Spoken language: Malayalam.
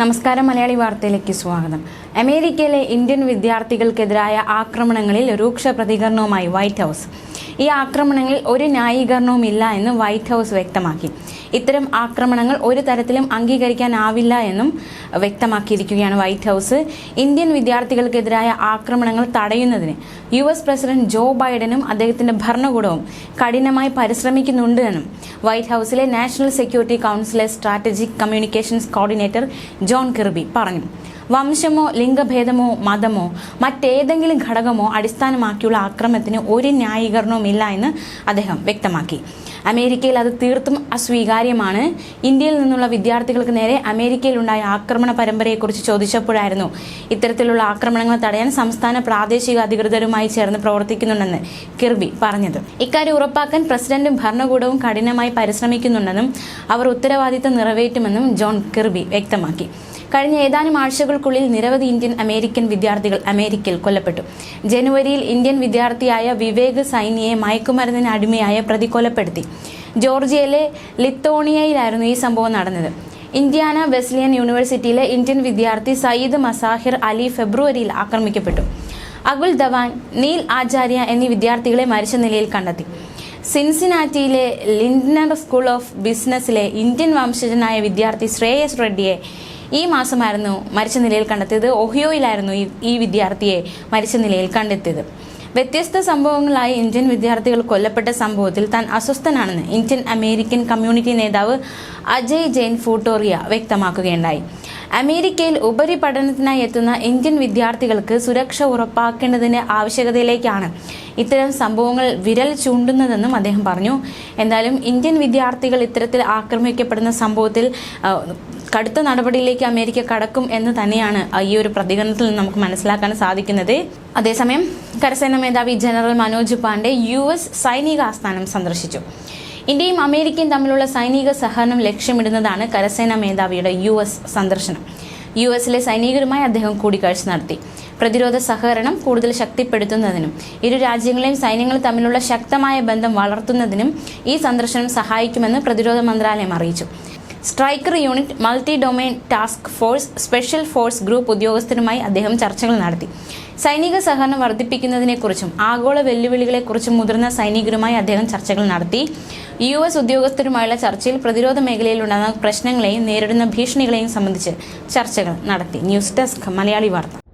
നമസ്കാരം മലയാളി വാർത്തയിലേക്ക് സ്വാഗതം. അമേരിക്കയിലെ ഇന്ത്യൻ വിദ്യാർത്ഥികൾക്കെതിരായ ആക്രമണങ്ങളിൽ രൂക്ഷ പ്രതികരണവുമായി വൈറ്റ് ഹൗസ്. ഈ ആക്രമണങ്ങളിൽ ഒരു ന്യായീകരണവും ഇല്ല എന്ന് വൈറ്റ് ഹൗസ് വ്യക്തമാക്കി. ഇത്തരം ആക്രമണങ്ങൾ ഒരു തരത്തിലും അംഗീകരിക്കാനാവില്ല എന്നും വ്യക്തമാക്കിയിരിക്കുകയാണ് വൈറ്റ് ഹൗസ്. ഇന്ത്യൻ വിദ്യാർത്ഥികൾക്കെതിരായ ആക്രമണങ്ങൾ തടയുന്നതിന് യു എസ് പ്രസിഡന്റ് ജോ ബൈഡനും അദ്ദേഹത്തിന്റെ ഭരണകൂടവും കഠിനമായി പരിശ്രമിക്കുന്നുണ്ട് എന്നും വൈറ്റ് ഹൗസിലെ national security കൗൺസിലെ strategic communications coordinator John Kirby പറഞ്ഞു. വംശമോ ലിംഗഭേദമോ മതമോ മറ്റേതെങ്കിലും ഘടകമോ അടിസ്ഥാനമാക്കിയുള്ള ആക്രമണത്തിന് ഒരു ന്യായീകരണവും ഇല്ല എന്ന് അദ്ദേഹം വ്യക്തമാക്കി. അമേരിക്കയിൽ അത് തീർത്തും അസ്വീകാര്യമാണ്. ഇന്ത്യയിൽ നിന്നുള്ള വിദ്യാർത്ഥികൾക്ക് നേരെ അമേരിക്കയിലുണ്ടായ ആക്രമണ പരമ്പരയെക്കുറിച്ച് ചോദിച്ചപ്പോഴായിരുന്നു ഇത്തരത്തിലുള്ള ആക്രമണങ്ങൾ തടയാൻ സംസ്ഥാന പ്രാദേശിക അധികൃതരുമായി ചേർന്ന് പ്രവർത്തിക്കുന്നുണ്ടെന്ന് കിർബി പറഞ്ഞത്. ഇക്കാര്യം ഉറപ്പാക്കാൻ പ്രസിഡന്റും ഭരണകൂടവും കഠിനമായി പരിശ്രമിക്കുന്നുണ്ടെന്നും അവർ ഉത്തരവാദിത്തം നിറവേറ്റുമെന്നും ജോൺ കിർബി വ്യക്തമാക്കി. കഴിഞ്ഞ ഏതാനും ആഴ്ചകൾക്കുള്ളിൽ നിരവധി ഇന്ത്യൻ അമേരിക്കൻ വിദ്യാർത്ഥികൾ അമേരിക്കയിൽ കൊല്ലപ്പെട്ടു. ജനുവരിയിൽ ഇന്ത്യൻ വിദ്യാർത്ഥിയായ വിവേക് സൈനിയെ മയക്കുമരുന്നിന് അടിമയായ പ്രതി കൊലപ്പെടുത്തി ജോർജിയയിലെ ലിത്തോണിയയിലായിരുന്നു ഈ സംഭവം നടന്നത്. ഇന്ത്യാന വെസ്ലിയൻ യൂണിവേഴ്സിറ്റിയിലെ ഇന്ത്യൻ വിദ്യാർത്ഥി സയ്യിദ് മസാഹിർ അലി ഫെബ്രുവരിയിൽ ആക്രമിക്കപ്പെട്ടു. അകുൽ ധവാൻ നീൽ ആചാര്യ എന്നീ വിദ്യാർത്ഥികളെ മരിച്ച നിലയിൽ കണ്ടെത്തി. സിൻസിനാറ്റിയിലെ ലിൻഡനർ സ്കൂൾ ഓഫ് ബിസിനസ്സിലെ ഇന്ത്യൻ വംശജനായ വിദ്യാർത്ഥി ശ്രേയസ് റെഡ്ഡിയെ ഈ മാസമായിരുന്നു മരിച്ച നിലയിൽ കണ്ടെത്തിയത്. ഒഹിയോയിലായിരുന്നു ഈ വിദ്യാർത്ഥിയെ മരിച്ച നിലയിൽ കണ്ടെത്തിയത്. വ്യത്യസ്ത സംഭവങ്ങളായി ഇന്ത്യൻ വിദ്യാർത്ഥികൾ കൊല്ലപ്പെട്ട സംഭവത്തിൽ താൻ അസ്വസ്ഥനാണെന്ന് ഇന്ത്യൻ അമേരിക്കൻ കമ്മ്യൂണിറ്റി നേതാവ് അജയ് ജെയിൻ ഫൂട്ടോറിയ വ്യക്തമാക്കുകയുണ്ടായി. അമേരിക്കയിൽ ഉപരിപഠനത്തിനായി എത്തുന്ന ഇന്ത്യൻ വിദ്യാർത്ഥികൾക്ക് സുരക്ഷ ഉറപ്പാക്കേണ്ടതിന്റെ ആവശ്യകതയിലേക്കാണ് ഇത്തരം സംഭവങ്ങൾ വിരൽ ചൂണ്ടുന്നതെന്നും അദ്ദേഹം പറഞ്ഞു. എന്തായാലും ഇന്ത്യൻ വിദ്യാർത്ഥികൾ ഇത്തരത്തിൽ ആക്രമിക്കപ്പെടുന്ന സംഭവത്തിൽ കടുത്ത നടപടിയിലേക്ക് അമേരിക്ക കടക്കും എന്ന് തന്നെയാണ് ഈ ഒരു പ്രതികരണത്തിൽ നിന്ന് നമുക്ക് മനസ്സിലാക്കാൻ സാധിക്കുന്നത്. അതേസമയം കരസേന മേധാവി general Manoj Pandey U S സൈനിക ആസ്ഥാനം സന്ദർശിച്ചു. ഇന്ത്യയും അമേരിക്കയും തമ്മിലുള്ള സൈനിക സഹകരണം ലക്ഷ്യമിടുന്നതാണ് കരസേന മേധാവിയുടെ യു എസ് സന്ദർശനം. യു എസിലെ സൈനികരുമായി അദ്ദേഹം കൂടിക്കാഴ്ച നടത്തി. പ്രതിരോധ സഹകരണം കൂടുതൽ ശക്തിപ്പെടുത്തുന്നതിനും ഇരു രാജ്യങ്ങളെയും സൈന്യങ്ങൾ തമ്മിലുള്ള ശക്തമായ ബന്ധം വളർത്തുന്നതിനും ഈ സന്ദർശനം സഹായിക്കുമെന്ന് പ്രതിരോധ മന്ത്രാലയം അറിയിച്ചു. Striker unit multi domain task force special force group ഉദ്യോഗസ്ഥരുമായി അദ്ദേഹം ചർച്ചകൾ നടത്തി. സൈനിക സഹകരണം വർദ്ധിപ്പിക്കുന്നതിനെക്കുറിച്ചും ആഗോള വെല്ലുവിളികളെക്കുറിച്ചും മുതിർന്ന സൈനികരുമായി അദ്ദേഹം ചർച്ചകൾ നടത്തി. യു എസ് ഉദ്യോഗസ്ഥരുമായുള്ള ചർച്ചയിൽ പ്രതിരോധ മേഖലയിൽ ഉണ്ടാകുന്ന പ്രശ്നങ്ങളെയും നേരിടുന്ന ഭീഷണികളെയും സംബന്ധിച്ച് ചർച്ചകൾ നടത്തി. ന്യൂസ് ഡെസ്ക് മലയാളി വാർത്ത.